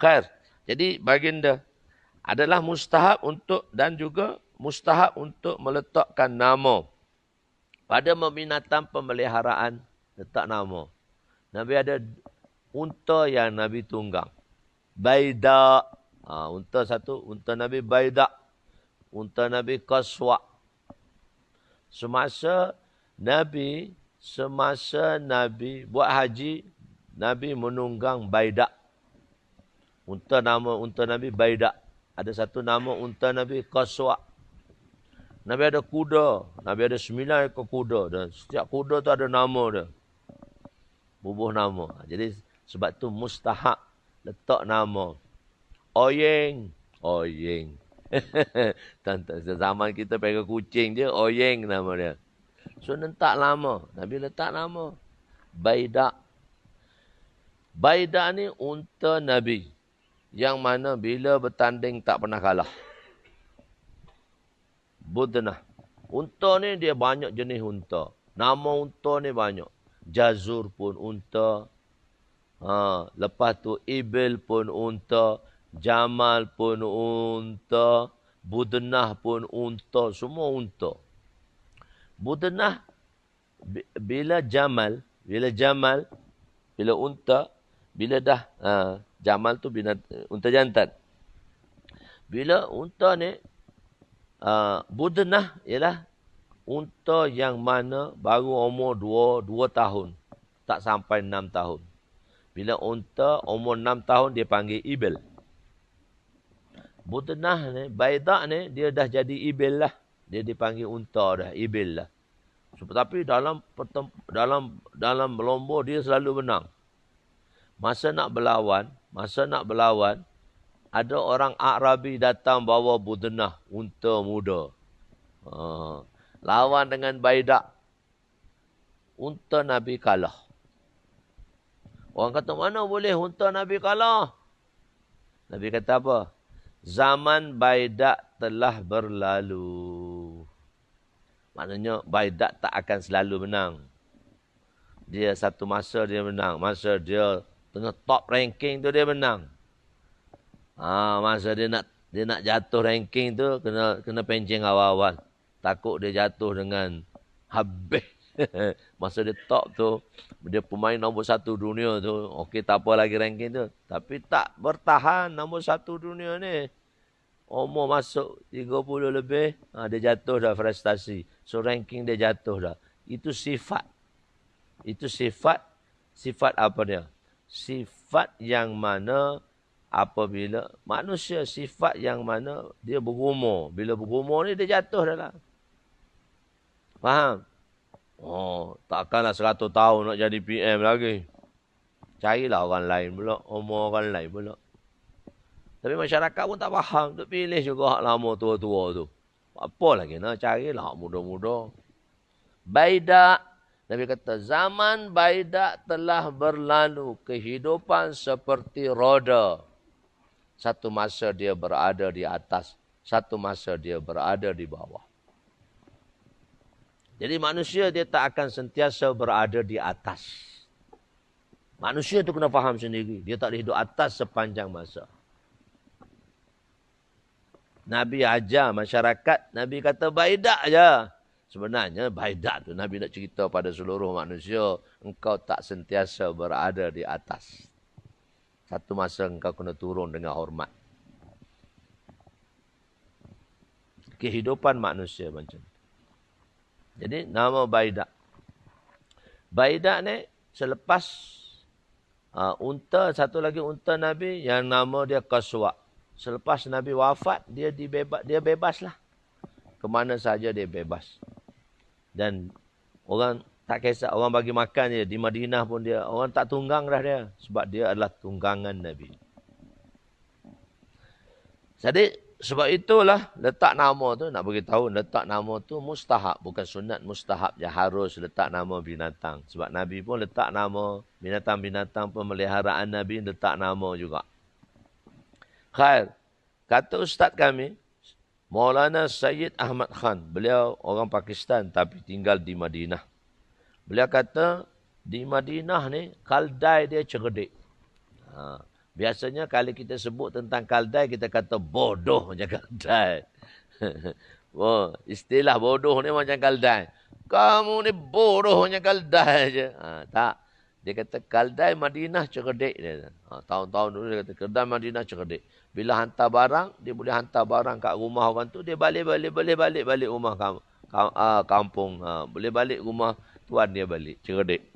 Khair. Jadi baginda adalah mustahab untuk dan juga mustahab untuk meletakkan nama pada binatang pemeliharaan letak nama. Nabi ada unta yang Nabi tunggang. Baida. Ha, unta satu. Unta Nabi Baida. Unta Nabi Kaswa. Semasa Nabi, semasa Nabi buat haji, Nabi menunggang Baida. Unta nama unta Nabi Baida. Ada satu nama unta Nabi Kaswa. Nabi ada kuda. Nabi ada sembilan ekor kuda. Dan setiap kuda tu ada nama dia. Bubuh nama. Jadi sebab tu mustahak letak nama. Oyeng. Oyeng. Tentang zaman kita pegang kucing je. Oyeng nama dia. So letak nama. Nabi letak nama. Baida. Baida ni unta Nabi. Yang mana bila bertanding tak pernah kalah. Budnah. Unta ni dia banyak jenis unta. Nama unta ni banyak. Jazur pun unta. Ha, lepas tu Ibil pun unta, Jamal pun unta, Budnah pun unta, semua unta. Budnah bila Jamal, bila Jamal, bila unta, bila dah ha, Jamal tu binat, unta jantan. Bila unta ni uh, Budnah ialah unta yang mana baru umur dua, dua tahun. Tak sampai enam tahun. Bila unta umur enam tahun dia panggil ibil. Butenah ni, baidak ni dia dah jadi ibil lah. Dia dipanggil unta dah, ibil lah. Tapi dalam dalam dalam melombo dia selalu menang. Masa nak berlawan, masa nak berlawan, ada orang Arabi datang bawa butenah, unta muda. Ha. Lawan dengan baidak. Unta Nabi kalah. Orang kata mana boleh unta Nabi kalah? Nabi kata apa? Zaman Baidak telah berlalu. Maknanya Baidak tak akan selalu menang. Dia satu masa dia menang. Masa dia tengah top ranking tu dia menang. Ha, masa dia nak dia nak jatuh ranking tu kena kena pencing awal-awal. Takut dia jatuh dengan habis Masa dia top tu, dia pemain nombor satu dunia tu. Okey, tak apa lagi ranking tu. Tapi tak bertahan nombor satu dunia ni. Umur masuk 30 lebih, ha, dia jatuh dah prestasi. So ranking dia jatuh dah. Itu sifat. Itu sifat. Sifat apa dia? Sifat yang mana apabila manusia sifat yang mana dia berumur. Bila berumur ni dia jatuh dah lah. Faham? Oh, takkanlah 100 tahun nak jadi PM lagi. Carilah orang lain pula. Umur orang lain pula. Tapi masyarakat pun tak faham. Untuk pilih juga hak lama tua-tua tu. Apa lagi nak carilah muda-muda. Baidak. Nabi kata, zaman baidak telah berlalu. Kehidupan seperti roda. Satu masa dia berada di atas. Satu masa dia berada di bawah. Jadi manusia dia tak akan sentiasa berada di atas. Manusia tu kena faham sendiri. Dia tak boleh hidup atas sepanjang masa. Nabi ajar masyarakat. Nabi kata baidak aja. Sebenarnya baidak tu Nabi nak cerita pada seluruh manusia. Engkau tak sentiasa berada di atas. Satu masa engkau kena turun dengan hormat. Kehidupan manusia macam jadi nama Baidak. Baidak ni selepas uh, unta, satu lagi unta Nabi yang nama dia Qaswa. Selepas Nabi wafat, dia dibebas, dia bebaslah. Kemana saja dia bebas. Dan orang tak kisah, orang bagi makan dia. Di Madinah pun dia, orang tak tunggang dah dia. Sebab dia adalah tunggangan Nabi. Jadi sebab itulah letak nama tu nak bagi tahu letak nama tu mustahab bukan sunat mustahab je harus letak nama binatang sebab nabi pun letak nama binatang-binatang pemeliharaan nabi letak nama juga. Khair. Kata ustaz kami Maulana Sayyid Ahmad Khan beliau orang Pakistan tapi tinggal di Madinah. Beliau kata di Madinah ni kaldai dia cerdik. Ha. Biasanya kalau kita sebut tentang kaldai, kita kata bodoh macam kaldai. oh, istilah bodoh ni macam kaldai. Kamu ni bodoh macam kaldai je. Ha, tak. Dia kata kaldai Madinah cerdik. Dia. Ha, tahun-tahun dulu dia kata kaldai Madinah cerdik. Bila hantar barang, dia boleh hantar barang kat rumah orang tu. Dia balik-balik, balik-balik balik rumah kamu. Ah, kampung. Ha, boleh balik rumah tuan dia balik. Cerdik.